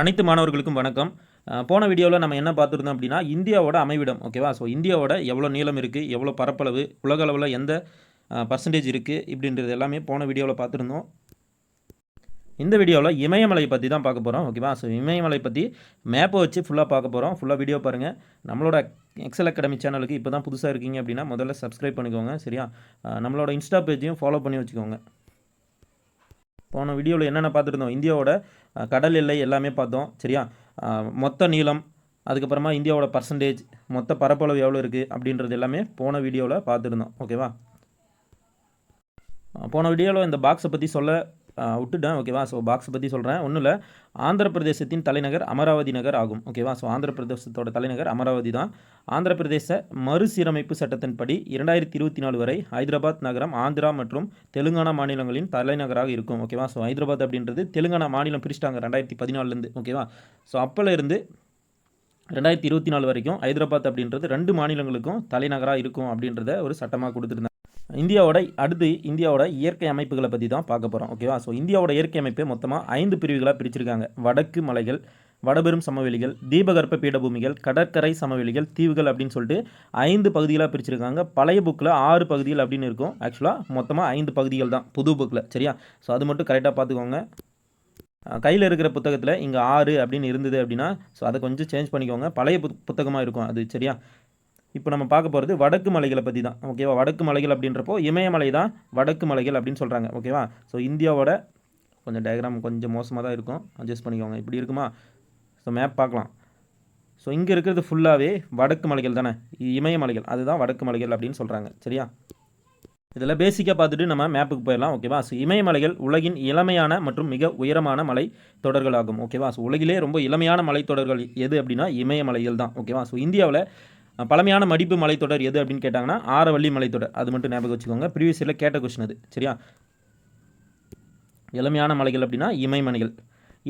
அனைத்து மாணவர்களுக்கும் வணக்கம். போன வீடியோவில் நம்ம என்ன பார்த்துருந்தோம் அப்படின்னா இந்தியாவோட அமைவிடம் ஓகேவா? ஸோ இந்தியாவோட எவ்வளோ நீளம் இருக்குது எவ்வளோ பரப்பளவு உலக அளவில் எந்த பர்சன்டேஜ் இருக்குது இப்படின்றது எல்லாமே போன வீடியோவில் பார்த்துருந்தோம். இந்த வீடியோவில் இமயமலை பற்றி தான் பார்க்க போகிறோம் ஓகேவா? ஸோ இமயமலை பற்றி மேப்பை வச்சு ஃபுல்லாக பார்க்க போகிறோம் ஃபுல்லாக வீடியோ பாருங்கள் நம்மளோட எக்ஸல் அகாடமி சேனலுக்கு இப்போ தான் புதுசாக இருக்கீங்க அப்படின்னா முதல்ல சப்ஸ்கிரைப் பண்ணிக்கோங்க சரியா? நம்மளோட இன்ஸ்டா பேஜையும் ஃபாலோ பண்ணி வச்சுக்கோங்க. போன வீடியோவில் என்னென்ன பார்த்துருந்தோம்? இந்தியாவோட கடல் எல்லை எல்லாமே பார்த்தோம் சரியா? மொத்த நீளம் அதுக்கப்புறமா இந்தியாவோட பர்சன்டேஜ் மொத்த பரப்பளவு எவ்வளோ இருக்குது அப்படின்றது எல்லாமே போன வீடியோவில் பார்த்துருந்தோம் ஓகேவா போன வீடியோவில் இந்த பாக்ஸை பற்றி சொல்ல விட்டுட்டேன். ஓகேவா ஸோ பாக்ஸ் பற்றி சொல்கிறேன் ஒன்றும் இல்லை. ஆந்திர பிரதேசத்தின் தலைநகர் அமராவதி நகர் ஆகும். ஓகேவா ஸோ ஆந்திர பிரதேசத்தோட தலைநகர் அமராவதி தான். ஆந்திர பிரதேச மறுசீரமைப்பு சட்டத்தின்படி இரண்டாயிரத்தி இருபத்தி நாலு வரை ஹைதராபாத் நகரம் ஆந்திரா மற்றும் தெலுங்கானா மாநிலங்களின் தலைநகராக இருக்கும். ஓகேவா ஸோ ஹைதராபாத் அப்படின்றது தெலுங்கானா மாநிலம் பிரிச்சிட்டாங்க ரெண்டாயிரத்தி பதினாலுலேருந்து ஓகேவா ஸோ அப்போலேருந்து ரெண்டாயிரத்தி இருபத்தி நாலு வரைக்கும் ஹைதராபாத் அப்படின்றது ரெண்டு மாநிலங்களுக்கும் தலைநகராக இருக்கும் அப்படின்றத ஒரு சட்டமாக கொடுத்துருந்தாங்க. இந்தியாவோட அடுத்து இந்தியாவோட இயற்கை அமைப்புகளை பற்றி தான் பார்க்க போகிறோம் ஓகேவா ஸோ இந்தியாவோட இயற்கை அமைப்பை மொத்தமாக ஐந்து பிரிவுகளாக பிரிச்சிருக்காங்க. வடக்கு மலைகள் வடபெரும் சமவெளிகள் தீபகற்ப பீடபூமிகள் கடற்கரை சமவெளிகள் தீவுகள் அப்படின்னு சொல்லிட்டு ஐந்து பகுதிகளாக பிரிச்சிருக்காங்க. பழைய புக்கில் ஆறு பகுதிகள் அப்படின்னு இருக்கும். ஆக்சுவலாக மொத்தமாக ஐந்து பகுதிகள் தான் புது புக்கில் சரியா? ஸோ அது மட்டும் கரெக்டாக பார்த்துக்கோங்க. கையில் இருக்கிற புத்தகத்தில் இங்கே ஆறு அப்படின்னு இருந்தது அப்படின்னா ஸோ அதை கொஞ்சம் சேஞ்ச் பண்ணிக்கோங்க. பழைய புத்தகமாக இருக்கும் அது சரியா? இப்போ நம்ம பார்க்க போகிறது வடக்கு மலைகளை பற்றி தான். ஓகேவா வடக்கு மலைகள் அப்படின்றப்போ இமயமலை தான் வடக்கு மலைகள் அப்படின்னு சொல்கிறாங்க ஓகேவா ஸோ இந்தியாவோட கொஞ்சம் டயக்ராம் கொஞ்சம் மோசமாக தான் இருக்கும். அட்ஜஸ்ட் பண்ணிக்கோங்க. இப்படி இருக்குமா? ஸோ மேப் பார்க்கலாம். ஸோ இங்கே இருக்கிறது ஃபுல்லாகவே வடக்கு மலைகள் தானே? இமயமலைகள். அதுதான் வடக்கு மலைகள் அப்படின்னு சொல்கிறாங்க சரியா? இதில் பேசிக்காக பார்த்துட்டு நம்ம மேப்புக்கு போயிடலாம். ஓகேவா ஸோ இமயமலைகள் உலகின் இளமையான மற்றும் மிக உயரமான மலை தொடர்கள் ஆகும் ஓகேவா ஸோ உலகிலே ரொம்ப இளமையான மலைத்தொடர்கள் எது அப்படின்னா இமயமலைகள் தான். ஓகேவா ஸோ இந்தியாவில் பழமையான மடிப்பு மலைத்தொடர் எது அப்படின்னு கேட்டாங்கன்னா ஆரவள்ளி மலைத்தொடர். அது மட்டும் ஞாபகம் வச்சுக்கோங்க. ப்ரீவியஸ் இயரில் கேட்ட கொஸ்டின் அது. சரியா? இளமையான மலைகள் அப்படின்னா இமயமலைகள்.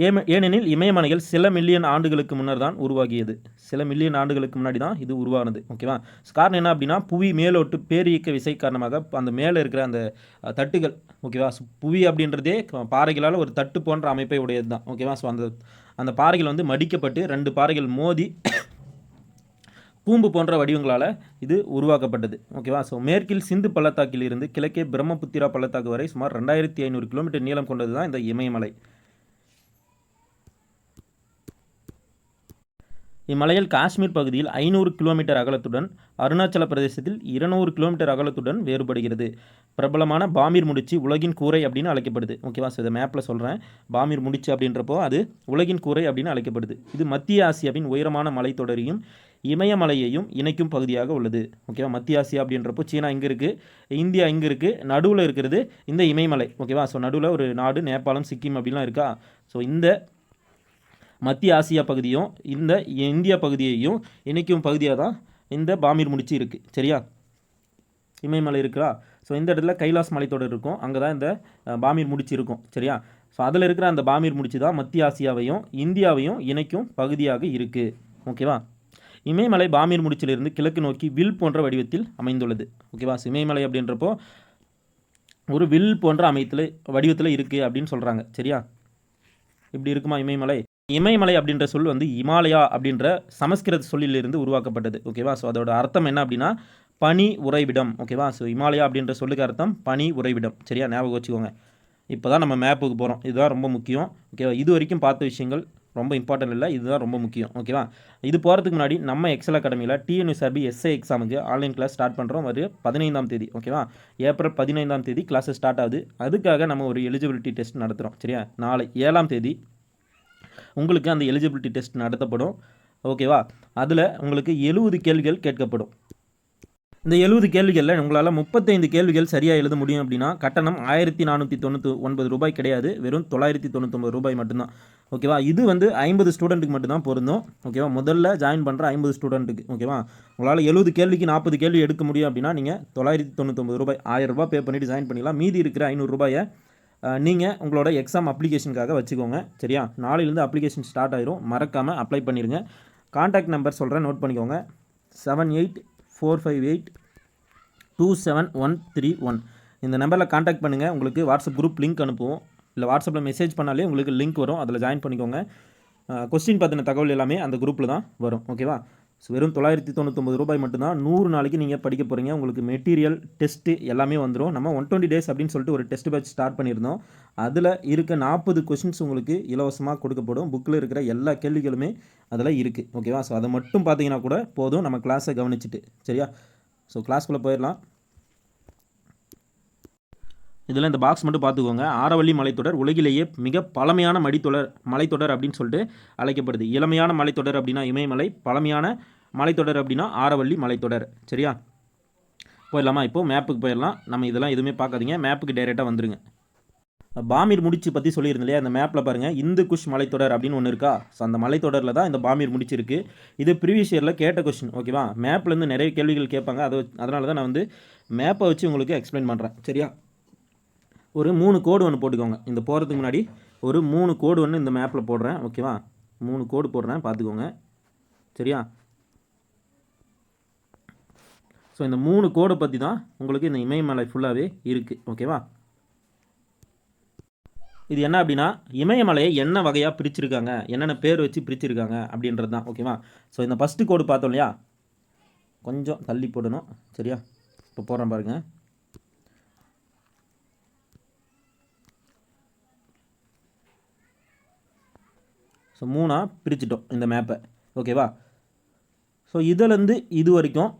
ஏம ஏனெனில் இமயமலைகள் சில மில்லியன் ஆண்டுகளுக்கு முன்னர் தான் உருவாகியது. சில மில்லியன் ஆண்டுகளுக்கு முன்னாடி தான் இது உருவானது. ஓகேவா காரணம் என்ன அப்படின்னா புவி மேலோட்டு பேரியக்க விசை காரணமாக அந்த மேலே இருக்கிற அந்த தட்டுகள் ஓகேவா ஸோ புவி அப்படின்றதே பாறைகளால் ஒரு தட்டு போன்ற அமைப்பை உடையது தான். ஓகேவா ஸோ அந்த அந்த பாறைகள் வந்து மடிக்கப்பட்டு ரெண்டு பாறைகள் மோதி கூம்பு போன்ற வடிவங்களால் இது உருவாக்கப்பட்டது. ஓகேவா? ஸோ மேற்கில் சிந்து பள்ளத்தாக்கில் இருந்து கிழக்கே பிரம்மபுத்திரா பள்ளத்தாக்கு வரை சுமார் ரெண்டாயிரத்தி ஐநூறு கிலோமீட்டர் நீளம் கொண்டது தான் இந்த இமயமலை. இம்மலையில் காஷ்மீர் பகுதியில் ஐநூறு கிலோமீட்டர் அகலத்துடன் அருணாச்சல பிரதேசத்தில் இருநூறு கிலோமீட்டர் அகலத்துடன் வேறுபடுகிறது. பிரபலமான பாமீர் முடிச்சு உலகின் கூரை அப்படின்னு அழைக்கப்படுது. ஓகேவா? ஸோ இதை மேப்பில் சொல்கிறேன் பாமீர் முடிச்சு அப்படின்றப்போ அது உலகின் கூரை அப்படின்னு அழைக்கப்படுது. இது மத்திய ஆசியாவின் உயரமான மலைத்தொடரையும் இமயமலையையும் இணைக்கும் பகுதியாக உள்ளது. ஓகேவா? மத்திய ஆசியா அப்படின்றப்போ சீனா இங்கே இருக்குது இந்தியா இங்கே இருக்குது நடுவில் இருக்கிறது இந்த இமயமலை. ஓகேவா? ஸோ நடுவில் ஒரு நாடு நேபாளம் சிக்கிம் அப்படிலாம் இருக்கா? ஸோ இந்த மத்திய ஆசியா பகுதியும் இந்த இந்தியா பகுதியையும் இணைக்கும் பகுதியாக தான் இந்த பாமீர் முடிச்சு இருக்குது சரியா? இமயமலை இருக்கா ஸோ இந்த இடத்துல கைலாஸ் மலைத்தொடர் இருக்கும். அங்கே தான் இந்த பாமீர் முடிச்சு இருக்கும். சரியா? ஸோ அதில் இருக்கிற அந்த பாமீர் முடிச்சு தான் மத்திய ஆசியாவையும் இந்தியாவையும் இணைக்கும் பகுதியாக இருக்குது ஓகேவா இமயமலை பாமீர் முடிச்சிலிருந்து கிழக்கு நோக்கி வில் போன்ற வடிவத்தில் அமைந்துள்ளது. ஓகேவா இமயமலை அப்படின்றப்போ ஒரு வில் போன்ற அமைத்தில் வடிவத்தில் இருக்குது அப்படின்னு சொல்கிறாங்க சரியா? இப்படி இருக்குமா இமயமலை? இமயமலை அப்படின்ற சொல் வந்து இமாலயா அப்படின்ற சமஸ்கிருத சொல்லிலிருந்து உருவாக்கப்பட்டது ஓகேவா ஸோ அதோட அர்த்தம் என்ன அப்படின்னா பனி உறைவிடம் ஓகேவா ஸோ இமாலயா அப்படின்ற சொல்லுக்கு அர்த்தம் பனி உறைவிடம். சரியா? ஞாபகம் வச்சுக்கோங்க. இப்போ தான் நம்ம மேப்புக்கு போகிறோம் இதுதான் ரொம்ப முக்கியம் ஓகேவா இது வரைக்கும் பார்த்த விஷயங்கள் ரொம்ப இம்பார்ட்டன்ட் இல்லை இதுதான் ரொம்ப முக்கியம் ஓகேவா இது போகிறதுக்கு முன்னாடி நம்ம எக்ஸல் அகாடமியில் டிஎன்யூஎஸ்ஆர்பி எஸ்ஐ எக்ஸாமுக்கு ஆன்லைன் கிளாஸ் ஸ்டார்ட் பண்ணுறோம் ஒரு பதினைந்தாம் தேதி ஓகேவா ஏப்ரல் பதினைந்தாம் தேதி கிளாஸஸ் ஸ்டார்ட் ஆகுது. அதுக்காக நம்ம ஒரு எலிஜிபிலிட்டி டெஸ்ட் நடத்துகிறோம் சரியா? நாளை ஏழாம் தேதி உங்களுக்கு அந்த எலிஜிபிலிட்டி டெஸ்ட் நடத்தப்படும். ஓகேவா அதில் உங்களுக்கு எழுபது கேள்விகள் கேட்கப்படும். இந்த எழுபது கேள்விகளில் உங்களால் முப்பத்தைந்து கேள்விகள் சரியாக எழுத முடியும் அப்படின்னா கட்டணம் ஆயிரத்தி நானூற்றி தொண்ணூற்றி ஒன்பது ரூபாய் கிடையாது. வெறும் தொள்ளாயிரத்தி தொண்ணூத்தொம்பது ரூபாய் மட்டும்தான். ஓகேவா இது வந்து ஐம்பது ஸ்டூடெண்ட்டுக்கு மட்டும்தான் பொருந்தும். ஓகேவா முதல்ல ஜாயின் பண்ணுற ஐம்பது ஸ்டூடெண்ட்டுக்கு ஓகேவா உங்களால் எழுபது கேள்விக்கு நாற்பது கேள்வி எடுக்க முடியும் அப்படின்னா நீங்கள் தொள்ளாயிரத்தி தொண்ணூத்தொம்பது ரூபாய் ஆயிரம் ரூபாய் பே பண்ணிவிட்டு ஜாயின் பண்ணிக்கலாம் மீதி இருக்கிற ஐநூறுரூபாயை நீங்கள் உங்களோட எக்ஸாம் அப்ளிகேஷனுக்காக வச்சுக்கோங்க சரியா? நாளையிலேருந்து அப்ளிகேஷன் ஸ்டார்ட் ஆயிரும். மறக்காமல் அப்ளை பண்ணிடுங்க காண்டாக்ட் நம்பர் சொல்கிறேன் நோட் பண்ணிக்கோங்க. Seven eight four five eight two seven one three one இந்த நம்பரில் காண்டாக்ட் பண்ணுங்கள் உங்களுக்கு வாட்ஸ்அப் குரூப் லிங்க் அனுப்புவோம். இல்லை வாட்ஸ்அப்பில் மெசேஜ் பண்ணாலே உங்களுக்கு லிங்க் வரும். அதில் ஜாயின் பண்ணிக்கோங்க. கொஸ்டின் பற்றின தகவல் எல்லாமே அந்த குரூப்பில் தான் வரும். ஓகேவா வெறும் தொள்ளாயிரத்தி தொண்ணூத்தொம்பது ரூபாய் மட்டும்தான் நூறு நாளைக்கு நீங்கள் படிக்க போகிறீங்க உங்களுக்கு மெட்டீரியல் டெஸ்ட்டு எல்லாமே வந்துடும் நம்ம ஒன் டுவெண்ட்டி டேஸ் அப்படின்னு சொல்லிட்டு ஒரு டெஸ்ட் பேட்ச் ஸ்டார்ட் பண்ணியிருந்தோம். அதில் இருக்க நாற்பது கொஷின்ஸ் உங்களுக்கு இலவசமாக கொடுக்கப்படும். புக்கில் இருக்கிற எல்லா கேள்விகளுமே அதில் இருக்குது ஓகேவா ஸோ அதை மட்டும் பார்த்தீங்கன்னா கூட போதும். நம்ம கிளாஸை கவனிச்சுட்டு. சரியா? ஸோ கிளாஸ்க்குள்ளே போயிடலாம். இதெல்லாம் இந்த பாக்ஸ் மட்டும் பார்த்துக்கோங்க. ஆரவள்ளி மலைத்தொடர் உலகிலேயே மிக பழமையான மடித்தொடர் மலைத்தொடர் அப்படின்னு சொல்லிட்டு அழைக்கப்படுது. இளமையான மலைத்தொடர் அப்படின்னா இமயமலை பழமையான மலைத்தொடர் அப்படின்னா ஆரவள்ளி மலைத்தொடர். சரியா? போயிடலாமா? இப்போது மேப்புக்கு போயிடலாம். நம்ம இதெல்லாம் எதுவுமே பார்க்காதீங்க. மேப்புக்கு டைரெக்டாக வந்துருங்க. பாமீர் முடிச்சு பற்றி சொல்லியிருந்தேன் இல்லையா? அந்த மேப்பில் பாருங்கள் இந்து குஷ் மலைத்தொடர் அப்படின்னு ஒன்று இருக்கா? ஸோ அந்த மலைத்தொடரில் தான் இந்த பாமீர் முடிச்சு இருக்குது இது ப்ரீவியஸ் இயரில் கேட்ட கொஸ்டின் ஓகேவா மேப்லேருந்து நிறைய கேள்விகள் கேட்பாங்க. அதை அதனால தான் நான் வந்து மேப்பை வச்சு உங்களுக்கு எக்ஸ்பிளைன் பண்ணுறேன் சரியா? ஒரு மூணு கோடு ஒன்று போட்டுக்கோங்க. இந்த போகிறதுக்கு முன்னாடி ஒரு மூணு கோடு ஒன்று இந்த மேப்பில் போடுறேன் ஓகேவா மூணு கோடு போடுறேன் பார்த்துக்கோங்க. சரியா? ஸோ இந்த மூணு கோடை பற்றி தான் உங்களுக்கு இந்த இமயமலை ஃபுல்லாகவே இருக்குது ஓகேவா இது என்ன அப்படின்னா இமயமலையை என்ன வகையாக பிரிச்சிருக்காங்க என்னென்ன பேர் வச்சு பிரிச்சிருக்காங்க அப்படின்றது தான் ஓகேவா ஸோ இந்த ஃபஸ்ட்டு கோடு பார்த்தோம் இல்லையா? கொஞ்சம் தள்ளி போடணும் சரியா? இப்போ போடுறேன் பாருங்கள் ஸோ மூணாக பிரிச்சிட்டோம் இந்த மேப்பை ஓகேவா ஸோ இதிலேருந்து இது வரைக்கும்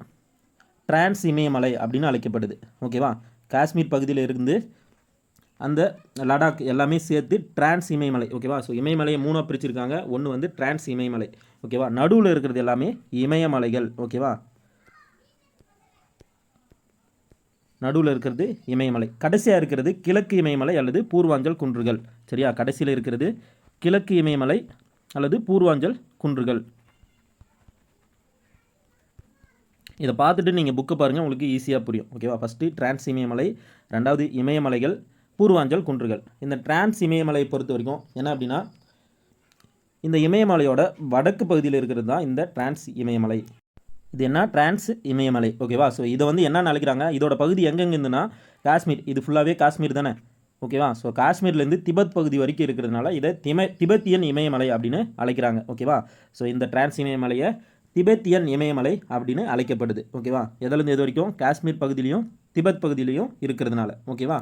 டிரான்ஸ் இமயமலை அப்படின்னு அழைக்கப்படுது. ஓகேவா காஷ்மீர் பகுதியில் இருந்து அந்த லடாக் எல்லாமே சேர்த்து டிரான்ஸ் இமயமலை. ஓகேவா ஸோ இமயமலையை மூணாக பிரிச்சிருக்காங்க. ஒன்று வந்து டிரான்ஸ் இமயமலை. ஓகேவா நடுவில் இருக்கிறது எல்லாமே இமயமலைகள். ஓகேவா நடுவில் இருக்கிறது இமயமலை. கடைசியாக இருக்கிறது கிழக்கு இமயமலை அல்லது பூர்வாஞ்சல் குன்றுகள். சரியா? கடைசியில் இருக்கிறது கிழக்கு இமயமலை அல்லது பூர்வாஞ்சல் குன்றுகள். இதை பார்த்துட்டு நீங்கள் புக்கை பாருங்கள் உங்களுக்கு ஈஸியாக புரியும். ஓகேவா ஃபஸ்ட்டு டிரான்ஸ் இமயமலை ரெண்டாவது இமயமலைகள் பூர்வாஞ்சல் குன்றுகள். இந்த டிரான்ஸ் இமயமலை பொறுத்த வரைக்கும் என்ன அப்படின்னா இந்த இமயமலையோட வடக்கு பகுதியில் இருக்கிறது தான் இந்த டிரான்ஸ் இமயமலை. இது என்ன? டிரான்ஸ் இமயமலை. ஓகேவா ஸோ இதை வந்து என்ன அழைக்கிறாங்க? இதோட பகுதி எங்கெங்கிருந்துன்னா காஷ்மீர். இது ஃபுல்லாகவே காஷ்மீர் தானே? ஓகேவா? ஸோ காஷ்மீர்லேருந்து திபெத் பகுதி வரைக்கும் இருக்கிறதுனால இதை திம திபெத்தியன் இமயமலை அப்படின்னு அழைக்கிறாங்க. ஓகேவா? ஸோ இந்த டிரான்ஸ் இமயமலையை திபெத்தியன் இமயமலை அப்படின்னு அழைக்கப்படுது. ஓகேவா? எதுலேருந்து எது வரைக்கும்? காஷ்மீர் பகுதியிலையும் திபெத் பகுதியிலையும் இருக்கிறதுனால. ஓகேவா?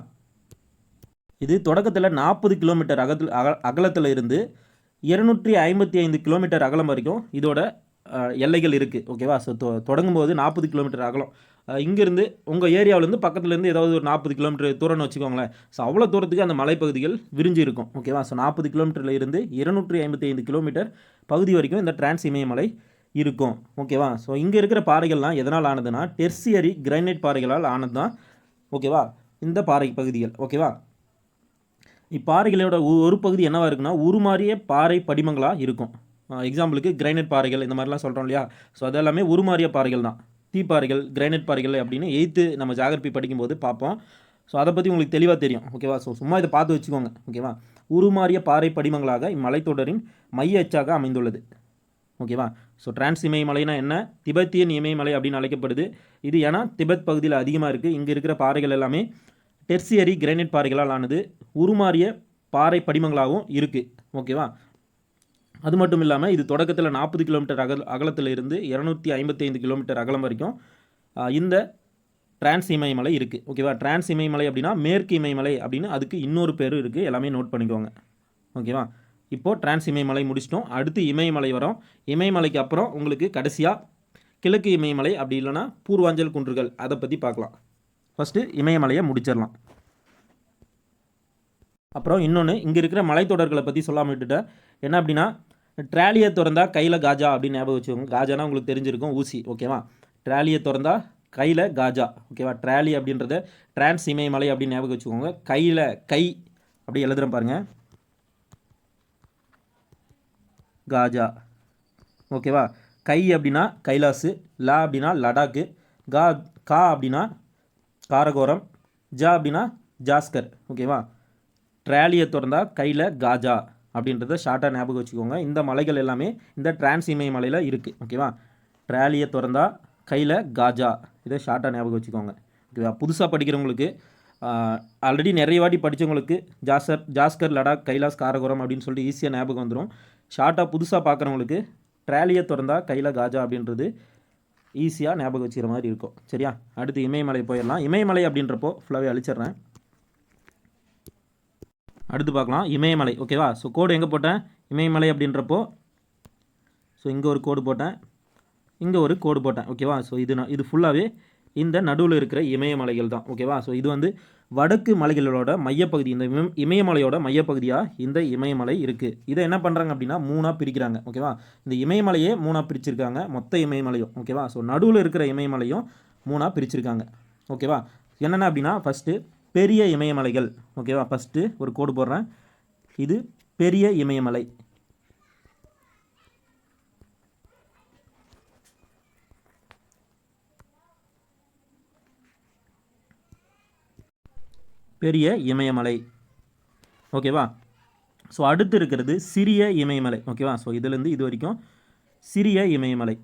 இது தொடக்கத்தில் நாற்பது கிலோமீட்டர் அகத்தில் அக அகலத்தில் இருந்து இருநூற்றி ஐம்பத்தி ஐந்து கிலோமீட்டர் அகலம் வரைக்கும் இதோட எல்லைகள் இருக்குது ஓகேவா? ஸோ தொ தொடங்கும்போது நாற்பது கிலோமீட்டர் அகலம். இங்கேருந்து உங்கள் ஏரியாவிலேருந்து பக்கத்துலேருந்து ஏதாவது ஒரு நாற்பது கிலோமீட்டர் தூரம்னு வச்சுக்கோங்களேன். ஸோ அவ்வளோ தூரத்துக்கு அந்த மலைப்பகுதிகள் விரிஞ்சு இருக்கும். ஓகேவா ஸோ நாற்பது கிலோமீட்டரில் இருந்து இருநூற்றி ஐம்பத்தி ஐந்து கிலோமீட்டர் பகுதி வரைக்கும் இந்த டிரான்ஸ் இமயமலை இருக்கும். ஓகேவா ஸோ இங்கே இருக்கிற பாறைகள்லாம் எதனால் ஆனதுன்னா டெர்சியரி கிரைனைட் பாறைகளால் ஆனது தான் ஓகேவா இந்த பாறை பகுதிகள். ஓகேவா இப்பாறைகளோட ஒரு பகுதி என்னவாக இருக்குன்னா உருமாறிய பாறை படிமங்களாக இருக்கும். எக்ஸாம்பிளுக்கு கிரைனைட் பாறைகள் இந்த மாதிரிலாம் சொல்கிறோம் இல்லையா? ஸோ அதெல்லாமே உருமாறிய பாறைகள் தான். தீப்பாறைகள் கிரைனைட் பாறைகள் அப்படின்னு எயித்து நம்ம ஜாகிரபி படிக்கும்போது பார்ப்போம். ஸோ அதை பற்றி உங்களுக்கு தெளிவாக தெரியும் ஓகேவா ஸோ சும்மா இதை பார்த்து வச்சுக்கோங்க ஓகேவா உருமாறிய பாறை படிமங்களாக இம்மலைத்தொடரின் மைய அச்சாக அமைந்துள்ளது ஓகேவா ஸோ டிரான்ஸ் இமயமலைனா என்ன? திபெத்தியன் இமயமலை அப்படின்னு அழைக்கப்படுது. இது ஏன்னா திபெத் பகுதியில் அதிகமாக இருக்குது இங்கே இருக்கிற பாறைகள் எல்லாமே டெர்சியரி கிரானைட் பாறைகளால் ஆனது உருமாறிய பாறை படிமங்களாகவும் இருக்குது ஓகேவா அது மட்டும் இல்லாமல் இது தொடக்கத்தில் நாற்பது கிலோமீட்டர் அகல அகலத்தில் இருந்து இரநூத்தி ஐம்பத்தி ஐந்து கிலோமீட்டர் அகலம் வரைக்கும் இந்த டிரான்ஸ் இமயமலை இருக்குது ஓகேவா டிரான்ஸ் இமயமலை அப்படின்னா மேற்கு இமயமலை அப்படின்னு அதுக்கு இன்னொரு பேர் இருக்குது எல்லாமே நோட் பண்ணிக்கோங்க. ஓகேவா இப்போது டிரான்ஸ் இமயமலை முடிச்சிட்டோம். அடுத்து இமயமலை வரோம். இமயமலைக்கு அப்புறம் உங்களுக்கு கடைசியாக கிழக்கு இமயமலை அப்படி இல்லைன்னா பூர்வாஞ்சல் குன்றுகள். அதை பற்றி பார்க்கலாம். ஃபஸ்ட்டு இமயமலையை முடிச்சிடலாம். அப்புறம் இன்னொன்று இங்கே இருக்கிற மலைத்தொடர்களை பற்றி சொல்லாமல் விட்டுட்டேன். என்ன அப்படின்னா ட்ராலியை திறந்தால் கையில் காஜா அப்படின்னு ஞாபகம் வச்சுக்கோங்க. காஜானா உங்களுக்கு தெரிஞ்சிருக்கும் ஊசி ஓகேவா? ட்ராலியை திறந்தா கையில் காஜா ஓகேவா? ட்ராலி அப்படின்றத டிரான்ஸ் இமயமலை அப்படின்னு ஞாபகம் வச்சுக்கோங்க. கையில் கை அப்படி எழுதுகிறேன் பாருங்கள் காஜா ஓகேவா? கை அப்படின்னா கைலாசு லா அப்படின்னா லடாக்கு கா கா அப்படின்னா காரகோரம் ஜா அப்படின்னா ஜாஸ்கர் ஓகேவா? ட்ராலியை திறந்தா கையில் காஜா அப்படின்றத ஷார்ட்டாக ஞாபகம் வச்சுக்கோங்க. இந்த மலைகள் எல்லாமே இந்த டிரான்ஸ் இமயமலையில் இருக்குது ஓகேவா ட்ராலியை திறந்தா கையில் காஜா. இதை ஷார்ட்டாக ஞாபகம் வச்சுக்கோங்க. ஓகேவா புதுசாக படிக்கிறவங்களுக்கு ஆல்ரெடி நிறைய வாட்டி படித்தவங்களுக்கு ஜாசர் ஜாஸ்கர் லடாக் கைலாஸ் காரகோரம் அப்படின்னு சொல்லிட்டு ஈஸியாக ஞாபகம் வந்துடும் ஷார்ட்டாக புதுசாக பார்க்குறவங்களுக்கு ட்ராலியை திறந்தா கையில் காஜா அப்படின்றது ஈஸியாக ஞாபகம் வச்சுக்கிற மாதிரி இருக்கும். சரியா? அடுத்து இமயமலை போயிடலாம். இமயமலை அப்படின்றப்போ ஃபுல்லாகவே அழிச்சிடுறேன். அடுத்து பார்க்கலாம். இமயமலை ஓகேவா ஸோ கோடு எங்கே போட்டேன்? இமயமலை அப்படின்றப்போ ஸோ இங்கே ஒரு கோடு போட்டேன். இங்கே ஒரு கோடு போட்டேன் ஓகேவா ஸோ இது நான் இது ஃபுல்லாகவே இந்த நடுவில் இருக்கிற இமயமலைகள் தான் ஓகேவா ஸோ இது வந்து வடக்கு மலைகளோட மையப்பகுதி இந்த இமயமலையோட மையப்பகுதியாக இந்த இமயமலை இருக்குது இதை என்ன பண்ணுறாங்க அப்படின்னா மூணாக பிரிக்கிறாங்க ஓகேவா இந்த இமயமலையே மூணாக பிரிச்சிருக்காங்க மொத்த இமயமலையும் ஓகேவா ஸோ நடுவில் இருக்கிற இமயமலையும் மூணாக பிரிச்சிருக்காங்க ஓகேவா என்னென்ன அப்படின்னா ஃபஸ்ட்டு பெரிய இமயமலைகள். ஓகேவா ஃபஸ்ட்டு ஒரு கோடு போடுறேன். இது பெரிய இமயமலை. பெரிய இமயமலை. ஓகேவா ஸோ அடுத்து இருக்கிறது சிறிய இமயமலை. ஓகேவா ஸோ இதுலேருந்து இது வரைக்கும் சிறிய இமயமலை.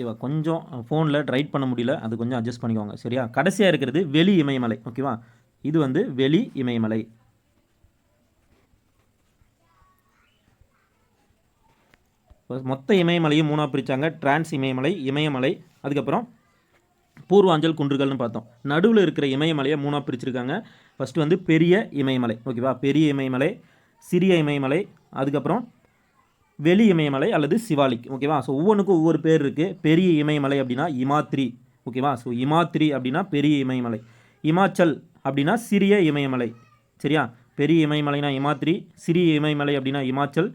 ஓகேவா? கொஞ்சம் ஃபோனில் ரைட் பண்ண முடியல. அது கொஞ்சம் அட்ஜஸ்ட் பண்ணிக்கோங்க. சரியா? கடைசியாக இருக்கிறது வெளி இமயமலை. ஓகேவா? இது வந்து வெளி இமயமலை. மொத்த இமயமலையும் மூணாக பிரித்தாங்க டிரான்ஸ் இமயமலை இமயமலை அதுக்கப்புறம் பூர்வாஞ்சல் குன்றுகள்னு பார்த்தோம். நடுவில் இருக்கிற இமயமலையை மூணாக பிரிச்சிருக்காங்க. ஃபஸ்ட்டு வந்து பெரிய இமயமலை. ஓகேவா? பெரிய இமயமலை சிறிய இமயமலை அதுக்கப்புறம் வெளி இமயமலை அல்லது சிவாலிக் ஓகேவா ஸோ ஒவ்வொன்றுக்கும் ஒவ்வொரு பேர் இருக்குது பெரிய இமயமலை அப்படின்னா இமாத்ரி ஓகேவா ஸோ இமாத்ரி அப்படின்னா பெரிய இமயமலை. இமாச்சல் அப்படின்னா சிறிய இமயமலை சரியா? பெரிய இமயமலைனா இமாத்ரி சிறிய இமயமலை அப்படின்னா இமாச்சல்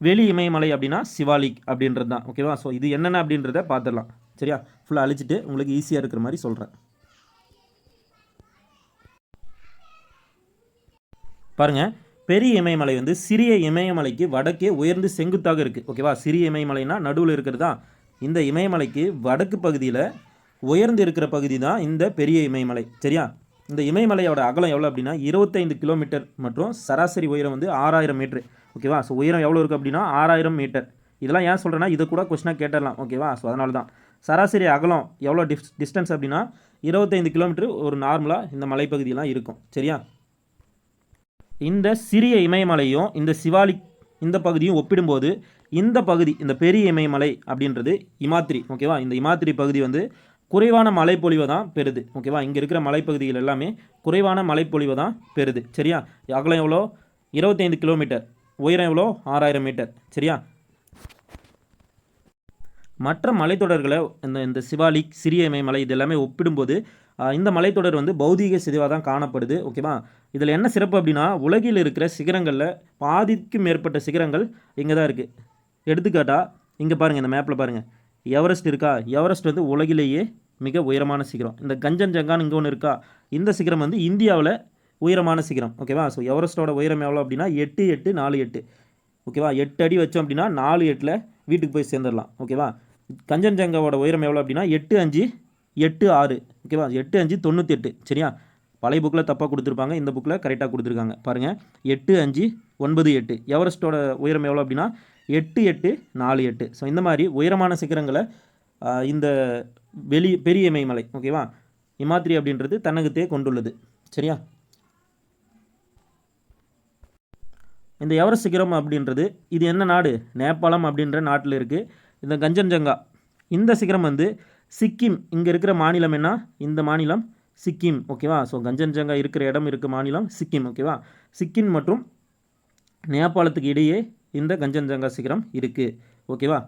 வெளி இமயமலை அப்படின்னா சிவாலிக் அப்படின்றது தான் ஓகேவா ஸோ இது என்னென்ன அப்படின்றத பார்த்துடலாம் சரியா? ஃபுல்லாக அழிச்சிட்டு உங்களுக்கு ஈஸியாக இருக்கிற மாதிரி சொல்கிறேன் பாருங்க பெரிய இமயமலை வந்து சிறிய இமயமலைக்கு வடக்கே உயர்ந்து செங்குத்தாக இருக்குது ஓகேவா சிறிய இமயமலைனா நடுவில் இருக்கிறதா இந்த இமயமலைக்கு வடக்கு பகுதியில் உயர்ந்து இருக்கிற பகுதி தான் இந்த பெரிய இமயமலை. சரியா? இந்த இமயமலையோட அகலம் எவ்வளோ அப்படின்னா இருபத்தைந்து கிலோமீட்டர் மற்றும் சராசரி உயரம் வந்து ஆறாயிரம் மீட்ரு ஓகேவா ஸோ உயரம் எவ்வளோ இருக்குது அப்படின்னா ஆறாயிரம் மீட்டர் இதெல்லாம் ஏன் சொல்கிறேன்னா இதை கூட கொஸ்டினாக கேட்டுடலாம் ஓகேவா ஸோ அதனால தான். சராசரி அகலம் எவ்வளோ டிஸ் டிஸ்டன்ஸ் அப்படின்னா இருபத்தைந்து கிலோமீட்டர் ஒரு நார்மலாக இந்த மலைப்பகுதியெல்லாம் இருக்கும். சரியா? இந்த சிறிய இமயமலையும் இந்த சிவாலிக் இந்த பகுதியும் ஒப்பிடும்போது இந்த பகுதி இந்த பெரிய இமயமலை அப்படின்றது இமாத்திரி ஓகேவா இந்த இமாத்திரி பகுதி வந்து குறைவான மழைப்பொழிவை தான் பெறுது ஓகேவா இங்கே இருக்கிற மலைப்பகுதிகள் எல்லாமே குறைவான மழைப்பொழிவை தான் பெறுது சரியா? அகலம் எவ்வளோ? இருபத்தைந்து கிலோமீட்டர். உயரம் எவ்வளோ? ஆறாயிரம் மீட்டர் சரியா? மற்ற மலைத்தொடர்களை இந்த இந்த சிவாலிக் சிறிய இமயமலை இது எல்லாமே ஒப்பிடும்போது இந்த மலைத்தொடர் வந்து பௌதீக சிதைவாக தான் காணப்படுது ஓகேவா? இதில் என்ன சிறப்பு அப்படின்னா உலகில் இருக்கிற சிகரங்களில் பாதிக்கும் மேற்பட்ட சிகரங்கள் இங்கே தான் இருக்குது எடுத்துக்காட்டால் இங்கே பாருங்கள் இந்த மேப்பில் பாருங்கள் எவரெஸ்ட் இருக்கா? எவரெஸ்ட் வந்து உலகிலேயே மிக உயரமான சிகரம். இந்த கஞ்சன் ஜங்கான் இங்கே ஒன்று இருக்கா? இந்த சிகரம் வந்து இந்தியாவில் உயரமான சிகரம் ஓகேவா? ஸோ எவரெஸ்ட்டோட உயரம் எவ்வளோ அப்படின்னா எட்டு எட்டு நாலு எட்டு. ஓகேவா? எட்டு அடி வச்சோம் அப்படின்னா நாலு எட்டில் வீட்டுக்கு போய் சேர்ந்துடலாம் ஓகேவா? கஞ்சன்ஜங்காவோட உயரம் எவ்வளோ அப்படின்னா எட்டு அஞ்சு எட்டு ஆறு. ஓகேவா? எட்டு அஞ்சு தொண்ணூற்றி எட்டு சரியா? பழைய புக்கில் தப்பாக கொடுத்துருப்பாங்க. இந்த புக்கில் கரெக்டாக கொடுத்துருக்காங்க. பாருங்கள் எட்டு அஞ்சு ஒன்பது எட்டு. எவரெஸ்ட்டோட உயரம் எவ்வளோ அப்படின்னா எட்டு எட்டு நாலு எட்டு. ஸோ இந்த மாதிரி உயரமான சிகரங்களை இந்த வெளி பெரிய இமயமலை ஓகேவா? இமாத்ரி அப்படின்றது தன்னகத்தே கொண்டுள்ளது. சரியா? இந்த எவரெஸ்ட் சிகரம் அப்படின்றது இது என்ன நாடு? நேபாளம் அப்படின்ற நாட்டில் இருக்குது இந்த கஞ்சன்ஜங்கா. இந்த சிகரம் வந்து சிக்கிம் இங்கே இருக்கிற மாநிலம் என்ன? இந்த மாநிலம் சிக்கிம் ஓகேவா ஸோ கஞ்சன்ஜங்கா இருக்கிற இடம் இருக்க மாநிலம் சிக்கிம் ஓகேவா சிக்கிம் மற்றும் நேபாளத்துக்கு இடையே இந்த கஞ்சன்ஜங்கா சிகரம் இருக்குது ஓகேவா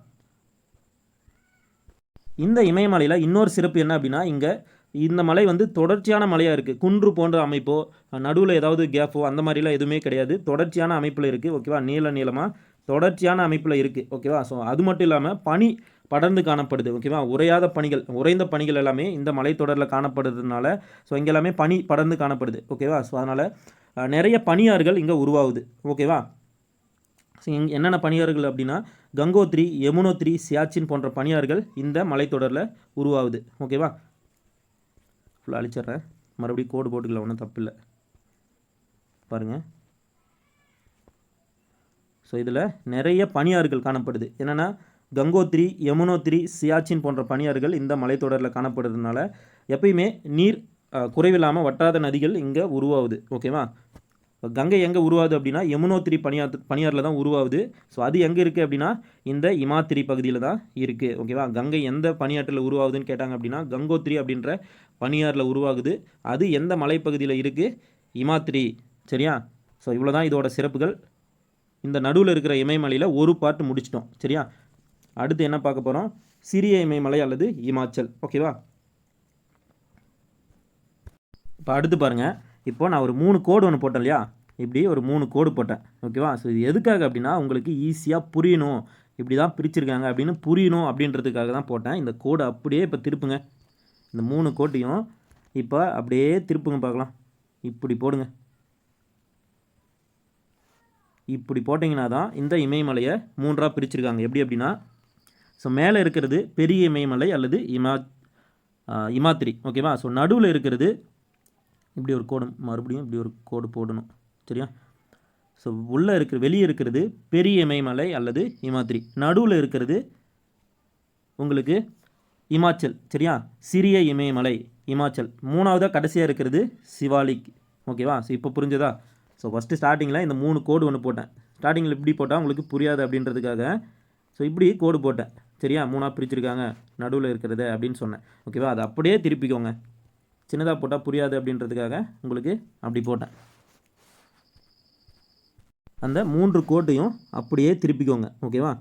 இந்த இமயமலையில் இன்னொரு சிறப்பு என்ன அப்படின்னா இங்கே இந்த மலை வந்து தொடர்ச்சியான மலையாக இருக்குது குன்று போன்ற அமைப்போ நடுவில் ஏதாவது கேஃபோ அந்த மாதிரிலாம் எதுவுமே கிடையாது. தொடர்ச்சியான அமைப்பில் இருக்குது ஓகேவா நீள நீளமாக தொடர்ச்சியான அமைப்பில் இருக்குது ஓகேவா ஸோ அது மட்டும் இல்லாமல் பனி படர்ந்து காணப்படுது ஓகேவா உறையாத பணிகள் உறைந்த பணிகள் எல்லாமே இந்த மலைத்தொடரில் காணப்படுறதுனால ஸோ இங்கே எல்லாமே பனி படர்ந்து காணப்படுது ஓகேவா ஸோ அதனால் நிறைய பனியாறுகள் இங்கே உருவாகுது ஓகேவா ஸோ இங்க என்னென்ன பனியாறுகள் அப்படின்னா கங்கோத்ரி யமுனோத்ரி சியாச்சின் போன்ற பனியாறுகள் இந்த மலைத்தொடரில் உருவாகுது ஓகேவா ஃபுல்லாக அழிச்சிட்றேன். மறுபடியும் கோடு போட்டுக்கலாம் ஒன்றும் தப்பில்லை பாருங்கள் ஸோ இதில் நிறைய பனியாறுகள் காணப்படுது. என்னென்னா கங்கோத்ரி யமுனோத்ரி சியாச்சின் போன்ற பனியாறுகள் இந்த மலைத்தொடரில் காணப்படுறதுனால எப்பயுமே நீர் குறைவில்லாமல் வட்டாத நதிகள் இங்கே உருவாகுது. ஓகேவா? இப்போ கங்கை எங்கே உருவாகுது அப்படின்னா யமுனோத்திரி பனியார் பனியாரில் தான் உருவாகுது. ஸோ அது எங்கே இருக்குது அப்படின்னா இந்த இமாத்திரி பகுதியில் தான் இருக்குது ஓகேவா? கங்கை எந்த பனியாற்றில் உருவாகுதுன்னு கேட்டாங்க அப்படின்னா கங்கோத்திரி அப்படின்ற பனியாரில் உருவாகுது. அது எந்த மலைப்பகுதியில் இருக்குது இமாத்திரி. சரியா? ஸோ இவ்வளோ தான் இதோட சிறப்புகள். இந்த நடுவில் இருக்கிற இமயமலையில் ஒரு பாட்டு முடிச்சிட்டோம். சரியா? அடுத்து என்ன பார்க்க போகிறோம் சிறிய இமயமலை அல்லது இமாச்சல். ஓகேவா இப்போ அடுத்து பாருங்கள் இப்போ நான் ஒரு மூணு கோடு ஒன்று போட்டேன் இல்லையா? இப்படி ஒரு மூணு கோடு போட்டேன். ஓகேவா ஸோ இது எதுக்காக அப்படின்னா உங்களுக்கு ஈஸியாக புரியணும். இப்படி தான் பிரிச்சிருக்காங்க அப்படின்னு புரியணும் அப்படின்றதுக்காக தான் போட்டேன். இந்த கோடு அப்படியே இப்போ திருப்புங்க. இந்த மூணு கோட்டையும் இப்போ அப்படியே திருப்புங்க பார்க்கலாம். இப்படி போடுங்க. இப்படி போட்டிங்கன்னா தான் இந்த இமயமலையை மூன்றாக பிரிச்சிருக்காங்க. எப்படி அப்படின்னா ஸோ மேலே இருக்கிறது பெரிய இமயமலை அல்லது இமா இமாத்திரி ஓகேவா ஸோ நடுவில் இருக்கிறது இப்படி ஒரு கோடு மறுபடியும் இப்படி ஒரு கோடு போடணும் சரியா? ஸோ உள்ளே இருக்கிற வெளியே இருக்கிறது பெரிய இமயமலை அல்லது இமாத்திரி. நடுவில் இருக்கிறது உங்களுக்கு இமாச்சல் சரியா? சிறிய இமயமலை இமாச்சல். மூணாவதாக கடைசியாக இருக்கிறது சிவாலிக் ஓகேவா ஸோ இப்போ புரிஞ்சதா? ஸோ ஃபஸ்ட்டு ஸ்டார்டிங்கில் இந்த மூணு கோடு ஒன்று போட்டேன். ஸ்டார்டிங்கில் இப்படி போட்டால் உங்களுக்கு புரியாது அப்படின்றதுக்காக ஸோ இப்படி கோடு போட்டேன். சரியா மூணாக பிரிச்சிருக்காங்க நடுவில் இருக்கிறது அப்படின்னு சொன்னேன். ஓகேவா அதை அப்படியே திருப்பிக்கோங்க. சின்னதாக போட்டால் புரியாது அப்படின்றதுக்காக உங்களுக்கு அப்படி போட்டேன். அந்த மூன்று கோட்டையும் அப்படியே திருப்பிக்கோங்க. ஓகேவா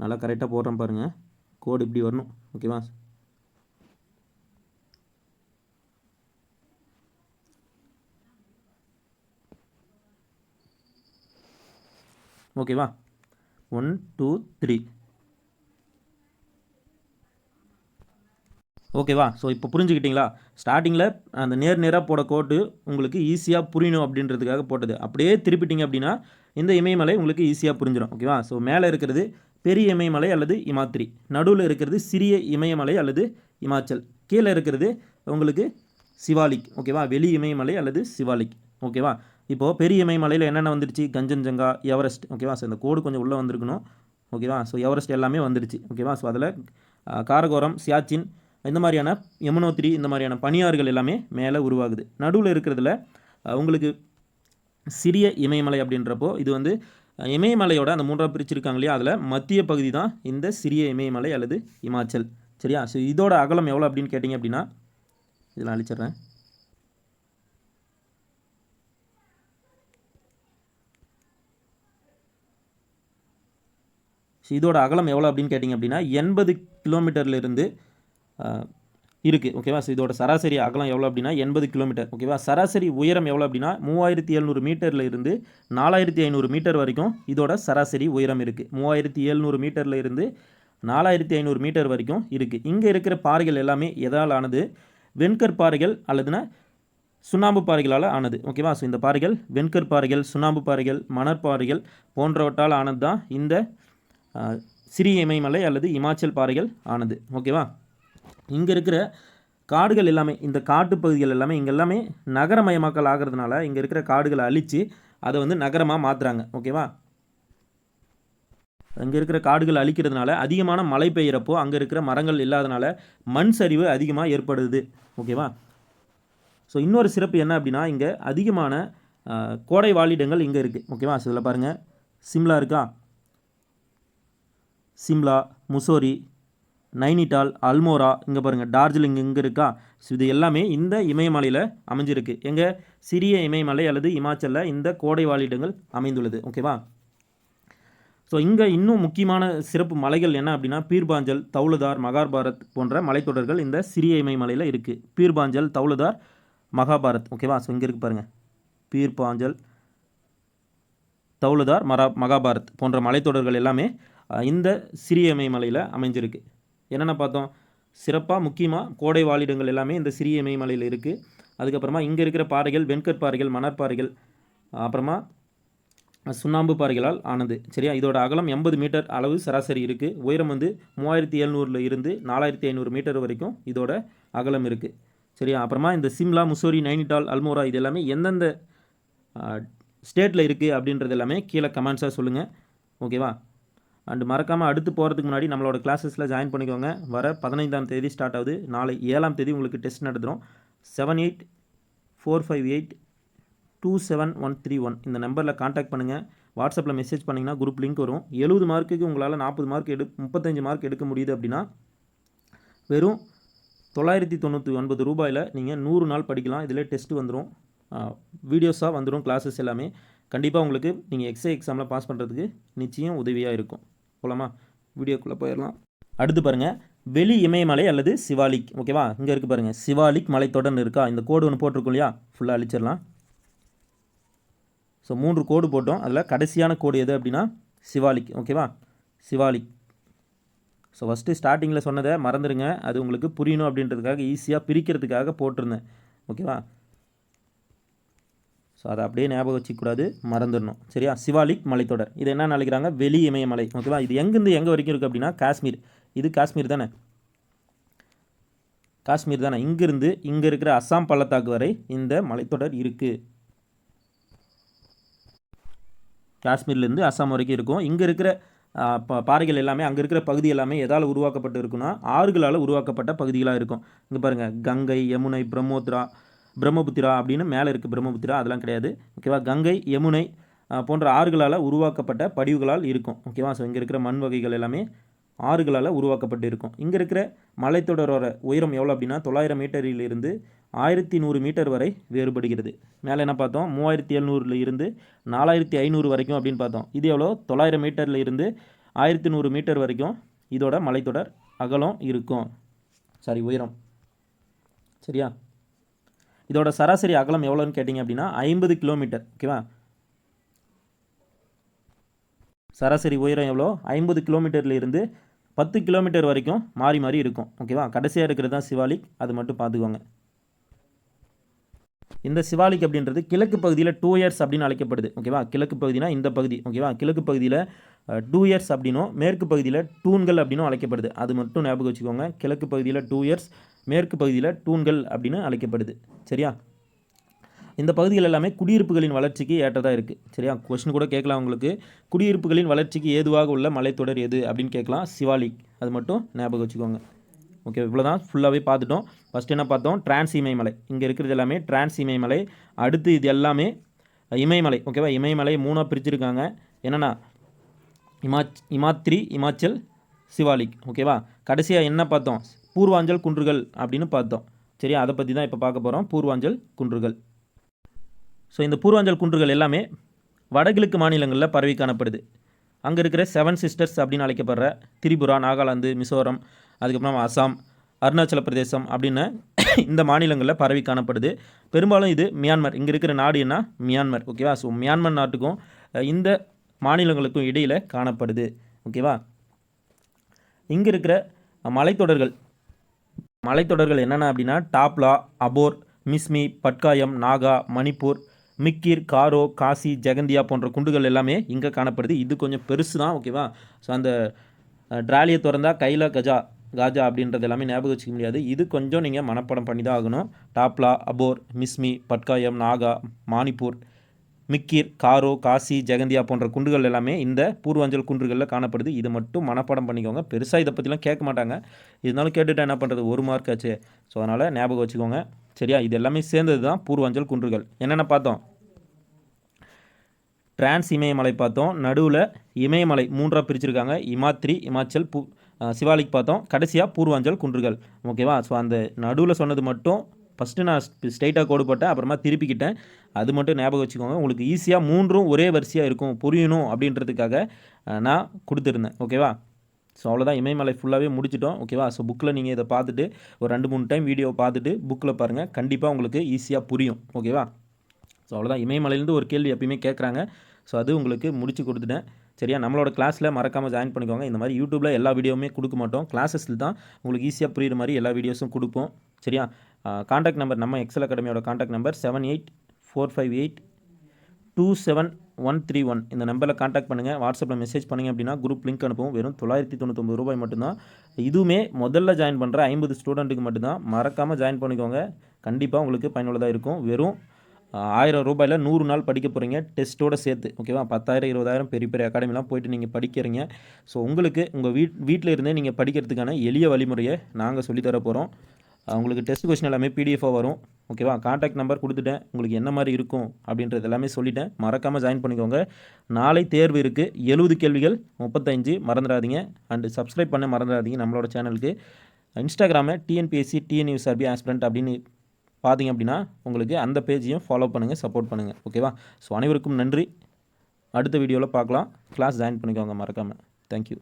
நல்லா கரெக்டாக போடுறேன் பாருங்கள் கோடு இப்படி வரணும். ஓகேவா ஓகேவா ஒன் டூ த்ரீ. ஓகேவா ஸோ இப்போ புரிஞ்சுக்கிட்டீங்களா? ஸ்டார்டிங்கில் அந்த நேர் நேராக போட கோட்டு உங்களுக்கு ஈஸியாக புரியணும் அப்படின்றதுக்காக போட்டது. அப்படியே திருப்பிட்டீங்க அப்படின்னா இந்த இமயமலை உங்களுக்கு ஈஸியாக புரிஞ்சிடும் ஓகேவா ஸோ மேலே இருக்கிறது பெரிய இமயமலை அல்லது இமாத்திரி. நடுவில் இருக்கிறது சிறிய இமயமலை அல்லது இமாச்சல். கீழே இருக்கிறது உங்களுக்கு சிவாலிக். ஓகேவா வெளி இமயமலை அல்லது சிவாலிக். ஓகேவா இப்போது பெரிய இமயமலையில் என்னென்ன வந்துடுச்சு? கஞ்சன்ஜங்கா எவரெஸ்ட். ஓகேவா? ஸோ இந்த கோடு கொஞ்சம் உள்ளே வந்திருக்கணும். ஓகேவா? ஸோ எவரெஸ்ட் எல்லாமே வந்துடுச்சு. ஓகேவா? ஸோ அதில் காரகோரம் சியாச்சின் இந்த மாதிரியான யமுனோத்திரி இந்த மாதிரியான பனியாறுகள் எல்லாமே மேலே உருவாகுது. நடுவில் இருக்கிறதுல உங்களுக்கு சிறிய இமயமலை அப்படின்றப்போ இது வந்து இமயமலையோட அந்த மூன்றாவது பிரிச்சிருக்காங்க இல்லையா? அதில் மத்திய பகுதி தான் இந்த சிறிய இமயமலை அல்லது இமாச்சல். சரியா? ஸோ இதோட அகலம் எவ்வளோ அப்படின்னு கேட்டிங்க அப்படின்னா இதில் அழிச்சிடுறேன். இதோட அகலம் எவ்வளோ அப்படின்னு கேட்டிங்க அப்படின்னா எண்பது கிலோமீட்டர்லேருந்து இருக்குது ஓகேவா? ஸோ இதோட சராசரி அகலம் எவ்வளோ அப்படின்னா எண்பது கிலோமீட்டர். ஓகேவா? சராசரி உயரம் எவ்வளோ அப்படின்னா மூவாயிரத்தி எழுநூறு மீட்டரில் இருந்து நாலாயிரத்தி ஐநூறு மீட்டர் வரைக்கும் இதோட சராசரி உயரம் இருக்குது மூவாயிரத்தி எழுநூறு மீட்டரில் இருந்து நாலாயிரத்தி ஐநூறு மீட்டர் வரைக்கும் இருக்குது இங்கே இருக்கிற பாறைகள் எல்லாமே எதால் ஆனது? வெண்கற் பாறைகள் அல்லதுனா சுண்ணாம்பு பாறைகளால் ஆனது. ஓகேவா? ஸோ இந்த பாறைகள் வெண்கற் பாறைகள் சுண்ணாம்பு பாறைகள் மணற்பாறைகள் போன்றவற்றால் ஆனது தான் இந்த சிறிய இமயமலை அல்லது இமாச்சல் பாறைகள் ஆனது. ஓகேவா? இங்கே இருக்கிற காடுகள் எல்லாமே இந்த காட்டுப் பகுதிகள் எல்லாமே இங்கே எல்லாமே நகரமயமாக்கல் ஆகிறதுனால இங்கே இருக்கிற காடுகளை அழித்து அதை வந்து நகரமாக மாற்றுறாங்க ஓகேவா? அங்கே இருக்கிற காடுகள் அழிக்கிறதுனால அதிகமான மழை பெய்கிறப்போ அங்கே இருக்கிற மரங்கள் இல்லாதனால மண் சரிவு அதிகமாக ஏற்படுது. ஓகேவா? ஸோ இன்னொரு சிறப்பு என்ன அப்படின்னா இங்கே அதிகமான கோடை வாழிடங்கள் இங்கே இருக்குது ஓகேவா? ஸோ இதில் பாருங்கள் சிம்லா இருக்கா? சிம்லா முசோரி நைனிடால் அல்மோரா இங்கே பாருங்கள் டார்ஜிலிங் இங்கே இருக்கா? ஸோ இது எல்லாமே இந்த இமயமலையில் அமைஞ்சிருக்கு. எங்கள் சிறிய இமயமலை அல்லது இமாச்சலில் இந்த கோடை வாழிடங்கள் அமைந்துள்ளது. ஓகேவா ஸோ இங்கே இன்னும் முக்கியமான சிறப்பு மலைகள் என்ன அப்படின்னா பீர்பாஞ்சல் தௌலதார் மகாபாரத் போன்ற மலைத்தொடர்கள் இந்த சிறிய இமயமலையில் இருக்குது பீர்பாஞ்சல் தௌலதார் மகாபாரத். ஓகேவா ஸோ இங்கே இருக்கு பாருங்கள் பீர்பாஞ்சல் தௌலதார் மரா மகாபாரத் போன்ற மலைத்தொடர்கள் எல்லாமே இந்த சிறிய இமயமலையில் அமைஞ்சிருக்கு. என்னென்ன பார்த்தோம்? சிறப்பாக முக்கியமாக கோடை வாழிடங்கள் எல்லாமே இந்த சிறிய இமயமலையில் இருக்குது அதுக்கப்புறமா இங்கே இருக்கிற பாறைகள் வெண்கற் பாறைகள் மணற்பாறைகள் அப்புறமா சுண்ணாம்பு பாறைகளால் ஆனது. சரியா? இதோட அகலம் எண்பது மீட்டர் அளவு சராசரி இருக்குது உயரம் வந்து மூவாயிரத்தி எழுநூறில் இருந்து நாலாயிரத்தி ஐநூறு மீட்டர் வரைக்கும் இதோட அகலம் இருக்குது சரியா? அப்புறமா இந்த சிம்லா முசோரி நைனிடால் அல்மோரா இது எல்லாமே எந்தெந்த ஸ்டேட்டில் இருக்குது அப்படின்றது எல்லாமே கீழே கமெண்ட்ஸாக சொல்லுங்கள் ஓகேவா? அண்டு மறக்காமல் அடுத்து போகிறதுக்கு முன்னாடி நம்மளோட கிளாஸஸில் ஜாயின் பண்ணிக்கோங்க. வர பதினைந்தாம் தேதி ஸ்டார்ட் ஆகுது. நாளை ஏழாம் தேதி உங்களுக்கு டெஸ்ட் நடத்துகிறோம் seven eight four five eight two seven one three one இந்த நம்பரில் காண்டாக்ட் பண்ணுங்கள் வாட்ஸ்அப்பில் மெசேஜ் பண்ணிங்கன்னா குரூப் லிங்க் வரும். எழுபது மார்க்குக்கு உங்களால் நாற்பது மார்க் எடு முப்பத்தஞ்சு மார்க் எடுக்க முடியுது அப்படின்னா வெறும் தொள்ளாயிரத்தி தொண்ணூற்றி ஒன்பது ரூபாயில் நீங்கள் நூறு நாள் படிக்கலாம். இதில் டெஸ்ட் வந்துடும் வீடியோஸாக வந்துடும் கிளாஸஸ் எல்லாமே. கண்டிப்பாக உங்களுக்கு நீங்கள் எக்ஸே எக்ஸாமில் பாஸ் பண்ணுறதுக்கு நிச்சயம் உதவியாக இருக்கும். போகலாமா வீடியோக்குள்ளே போயிடலாம். அடுத்து பாருங்கள் வெளி இமயமலை அல்லது சிவாலிக் ஓகேவா? இங்கே இருக்குது பாருங்கள் சிவாலிக் மலைத்தொடர்னு இருக்கா? இந்த கோடு ஒன்று போட்டிருக்கோம் இல்லையா? ஃபுல்லாக அழிச்சிடலாம். ஸோ மூன்று கோடு போட்டோம். அதில் கடைசியான கோடு எது அப்படின்னா சிவாலிக் ஓகேவா? சிவாலிக். ஸோ ஃபஸ்ட்டு ஸ்டார்டிங்கில் சொன்னதை மறந்துடுங்க அது உங்களுக்கு புரியணும் அப்படின்றதுக்காக ஈஸியாக பிரிக்கிறதுக்காக போட்டிருந்தேன். ஓகேவா? ஸோ அதை அப்படியே ஞாபகம் வச்சுக்கூடாது மறந்துடணும். சரியா? சிவாலிக் மலைத்தொடர். இது என்ன நினைக்கிறாங்க? வெளி இமயமலை. ஓகேவா? இது எங்கேருந்து எங்கே வரைக்கும் இருக்குது அப்படின்னா காஷ்மீர். இது காஷ்மீர் தானே? காஷ்மீர் தானே? இங்கேருந்து இங்கே இருக்கிற அஸ்ஸாம் பள்ளத்தாக்கு வரை இந்த மலைத்தொடர் இருக்குது காஷ்மீர்லேருந்து அஸ்ஸாம் வரைக்கும் இருக்கும். இங்கே இருக்கிற பா- பாறைகள் எல்லாமே அங்கே இருக்கிற பகுதி எல்லாமே எதால் உருவாக்கப்பட்டு இருக்குன்னா ஆறுகளால் உருவாக்கப்பட்ட பகுதிகளாக இருக்கும். இங்கே பாருங்கள் கங்கை யமுனை பிரம்மோத்ரா பிரம்மபுத்திரா அப்படின்னு மேலே இருக்குது பிரம்மபுத்திரா அதெல்லாம் கிடையாது. ஓகேவா? கங்கை யமுனை போன்ற ஆறுகளால் உருவாக்கப்பட்ட படிவுகளால் இருக்கும். ஓகேவா? ஸோ இங்கே இருக்கிற மண் வகைகள் எல்லாமே ஆறுகளால் உருவாக்கப்பட்டு இருக்கும். இங்கே இருக்கிற மலைத்தொடரோட உயரம் எவ்வளோ அப்படின்னா தொள்ளாயிரம் மீட்டரிலிருந்து ஆயிரத்தி நூறு மீட்டர் வரை வேறுபடுகிறது. மேலே என்ன பார்த்தோம்? மூவாயிரத்தி எழுநூறுல இருந்து நாலாயிரத்தி ஐநூறு வரைக்கும் அப்படின்னு பார்த்தோம். இது எவ்வளோ? தொள்ளாயிரம் மீட்டரில் இருந்து ஆயிரத்தி நூறு மீட்டர் வரைக்கும் இதோட மலைத்தொடர் அகலம் இருக்கும். சாரி உயரம். சரியா? இதோட சராசரி அகலம் எவ்வளோன்னு கேட்டிங்க அப்படின்னா ஐம்பது கிலோமீட்டர். ஓகேவா? சராசரி உயரம் எவ்வளோ? ஐம்பது கிலோமீட்டர்லேருந்து பத்து கிலோமீட்டர் வரைக்கும் மாறி மாறி இருக்கும். ஓகேவா? கடைசியாக இருக்கிறது தான் சிவாலிக் அது மட்டும் பார்த்துக்கோங்க. இந்த சிவாலிக் அப்படின்றது கிழக்கு பகுதியில் டூ இயர்ஸ் அப்படின்னு அழைக்கப்படுது. ஓகேவா? கிழக்கு பகுதினா இந்த பகுதி. ஓகேவா? கிழக்கு பகுதியில் டூ இயர்ஸ் அப்படின்னும் மேற்கு பகுதியில் டூன்கள் அப்படின்னும் அழைக்கப்படுது. அது மட்டும் ஞாபகம் வச்சுக்கோங்க. கிழக்கு பகுதியில் டூ இயர்ஸ் மேற்கு பகுதியில் டூன்கள் அப்படின்னு அழைக்கப்படுது. சரியா? இந்த பகுதிகள் எல்லாமே குடியிருப்புகளின் வளர்ச்சிக்கு ஏற்றதாக இருக்குது சரியா? கொஸ்டின் கூட கேட்கலாம் உங்களுக்கு. குடியிருப்புகளின் வளர்ச்சிக்கு ஏதுவாக உள்ள மலைத்தொடர் எது அப்படின்னு கேட்கலாம். சிவாலிக் அது மட்டும் ஞாபகம் வச்சுக்கோங்க. ஓகே இவ்வளோ தான் ஃபுல்லாகவே பார்த்துட்டோம். ஃபஸ்ட் என்ன பார்த்தோம்? டிரான்ஸ் இமயமலை. இங்கே இருக்கிறது எல்லாமே டிரான்ஸ் இமயமலை. அடுத்து இது எல்லாமே இமயமலை. ஓகேவா இமயமலை மூணாக பிரிச்சிருக்காங்க. என்னென்னா இமாச் இமாத்ரி இமாச்சல் சிவாலிக் ஓகேவா கடைசியாக என்ன பார்த்தோம்? பூர்வாஞ்சல் குன்றுகள் அப்படின்னு பார்த்தோம். சரியா அதை பற்றி தான் இப்போ பார்க்க போகிறோம் பூர்வாஞ்சல் குன்றுகள். ஸோ இந்த பூர்வாஞ்சல் குன்றுகள் எல்லாமே வடகிழக்கு மாநிலங்களில் பரவி காணப்படுது. அங்கே இருக்கிற செவன் சிஸ்டர்ஸ் அப்படின்னு அழைக்கப்படுற திரிபுரா நாகாலாந்து மிசோரம் அதுக்கப்புறம் அசாம் அருணாச்சல பிரதேசம் அப்படின்னு இந்த மாநிலங்களில் பரவி காணப்படுது. பெரும்பாலும் இது மியான்மர். இங்கே இருக்கிற நாடு என்ன? மியான்மர். ஓகேவா ஸோ மியான்மர் நாட்டுக்கும் இந்த மாநிலங்களுக்கும் இடையில் காணப்படுது. ஓகேவா இங்கே இருக்கிற மலைத்தொடர்கள் மலைத்தொடர்கள் என்னென்ன அப்படின்னா டாப்லா அபோர் மிஸ்மி பட்காயம் நாகா மணிப்பூர் மிக்கிர் காரோ காசி ஜெகந்தியா போன்ற குண்டுகள் எல்லாமே இங்கே காணப்படுது. இது கொஞ்சம் பெருசு தான் ஓகேவா? ஸோ அந்த ட்ராலியை திறந்தா கையில் கஜா காஜா அப்படின்றது எல்லாமே ஞாபகம் வச்சுக்க முடியாது. இது கொஞ்சம் நீங்கள் மனப்பாடம் பண்ணி தான் ஆகணும். டாப்லா அபோர் மிஸ்மி பட்காயம் நாகா மானிப்பூர் மிக்கிர் காரோ காசி ஜெகந்தியா போன்ற குண்டுகள் எல்லாமே இந்த பூர்வாஞ்சல் குன்றுகளில் காணப்படுது. இது மட்டும் மனப்பாடம் பண்ணிக்கோங்க. பெருசாக இதை பற்றிலாம் கேட்க மாட்டாங்க. இருந்தாலும் கேட்டுட்டா என்ன பண்ணுறது ஒரு மார்க் ஆச்சு. ஸோ அதனால் ஞாபகம் வச்சுக்கோங்க. சரியா? இது எல்லாமே சேர்ந்தது தான் பூர்வாஞ்சல் குன்றுகள். என்னென்ன பார்த்தோம்? டிரான்ஸ் இமயமலை பார்த்தோம். நடுவில் இமயமலை மூன்றாக பிரிச்சிருக்காங்க. இமாத்ரி இமாச்சல் பூ சிவாலிக் பார்த்தோம். கடைசியாக பூர்வாஞ்சல் குன்றுகள். ஓகேவா? ஸோ அந்த நடுவில் சொன்னது மட்டும் ஃபஸ்ட்டு நான் ஸ்ட்ரைட்டாக கோடு போட்டேன் அப்புறமா திருப்பிக்கிட்டேன். அது மட்டும் ஞாபகம் வச்சுக்கோங்க. உங்களுக்கு ஈஸியாக மூன்றும் ஒரே வரிசையாக இருக்கும் புரியணும் அப்படின்றதுக்காக நான் கொடுத்துருந்தேன். ஓகேவா? ஸோ அவ்வளோதான். இமயமலை ஃபுல்லாகவே முடிச்சிட்டோம். ஓகேவா? ஸோ புக்கில் நீங்கள் இதை பார்த்துட்டு ஒரு ரெண்டு மூணு டைம் வீடியோ பார்த்துட்டு புக்கில் பாருங்கள் கண்டிப்பாக உங்களுக்கு ஈஸியாக புரியும். ஓகேவா? ஸோ அவ்வளோதான். இமயமலையிலேருந்து ஒரு கேள்வி எப்பயுமே கேட்குறாங்க. ஸோ அது உங்களுக்கு முடிச்சு கொடுத்துட்டேன். சரியா? நம்மளோட கிளாஸில் மறக்காமல் ஜாயின் பண்ணிக்கோங்க. இந்த மாதிரி யூடியூப்பில் எல்லா வீடியோவுமே கொடுக்க மாட்டோம். கிளாஸஸில் தான் உங்களுக்கு ஈஸியாக புரியுற மாதிரி எல்லா வீடியோஸும் கொடுப்போம். சரியா? காண்டாக்ட் நம்பர் நம்ம Excel அகாடமியோட contact number seven eight four five eight two seven one three one இந்த நம்பரில் காண்டாக்ட் பண்ணுங்கள் வாட்ஸ்அப்பில் மெசேஜ் பண்ணிங்க அப்படின்னா குரூப் லிங்க் அனுப்புவோம் வெறும் தொள்ளாயிரத்தி தொண்ணூத்தொம்பது ரூபாய் மட்டும்தான். இதுவுமே முதல்ல ஜாயின் பண்ணுற ஐம்பது ஸ்டூடெண்ட்டுக்கு மட்டும்தான். மறக்காமல் ஜாயின் பண்ணிக்கோங்க. கண்டிப்பாக உங்களுக்கு பயனுள்ளதாக இருக்கும். வெறும் ஆயிரம் ரூபாயில் நூறு நாள் படிக்க போகிறீங்க டெஸ்ட்டோட சேர்த்து. ஓகேவா பத்தாயிரம் இருபதாயிரம் பெரிய பெரிய அகாடமிலாம் போயிட்டு நீங்கள் படிக்கிறீங்க. ஸோ உங்களுக்கு உங்கள் வீட் வீட்டில் இருந்தே நீங்கள் படிக்கிறதுக்கான எளிய வழிமுறையை நாங்கள் சொல்லித்தர போகிறோம் உங்களுக்கு டெஸ்ட் கொஸ்டின் எல்லாமே பிடிஎஃபாக வரும். ஓகேவா காண்டாக்ட் நம்பர் கொடுத்துட்டேன். உங்களுக்கு என்ன மாதிரி இருக்கும் அப்படின்றது எல்லாமே சொல்லிட்டேன். மறக்காமல் ஜாயின் பண்ணிக்கோங்க. நாளை தேர்வு இருக்குது எழுபது கேள்விகள் முப்பத்தஞ்சு மறந்துடாதீங்க. அண்டு சப்ஸ்கிரைப் பண்ண மறந்துடாதீங்க நம்மளோட சேனலுக்கு இன்ஸ்டாகிராமை டிஎன்பிஎஸ்சி டிஎன்யூஎஸ்ஆர்பி ஆஸ்பிரண்ட் அப்படின்னு பார்த்தீங்க அப்படின்னா உங்களுக்கு அந்த பேஜையும் ஃபாலோ பண்ணுங்கள் சப்போர்ட் பண்ணுங்கள் ஓகேவா ஸோ அனைவருக்கும் நன்றி. அடுத்த வீடியோவில் பார்க்கலாம் கிளாஸ் ஜாயின் பண்ணிக்கோங்க மறக்காமல் தேங்க்யூ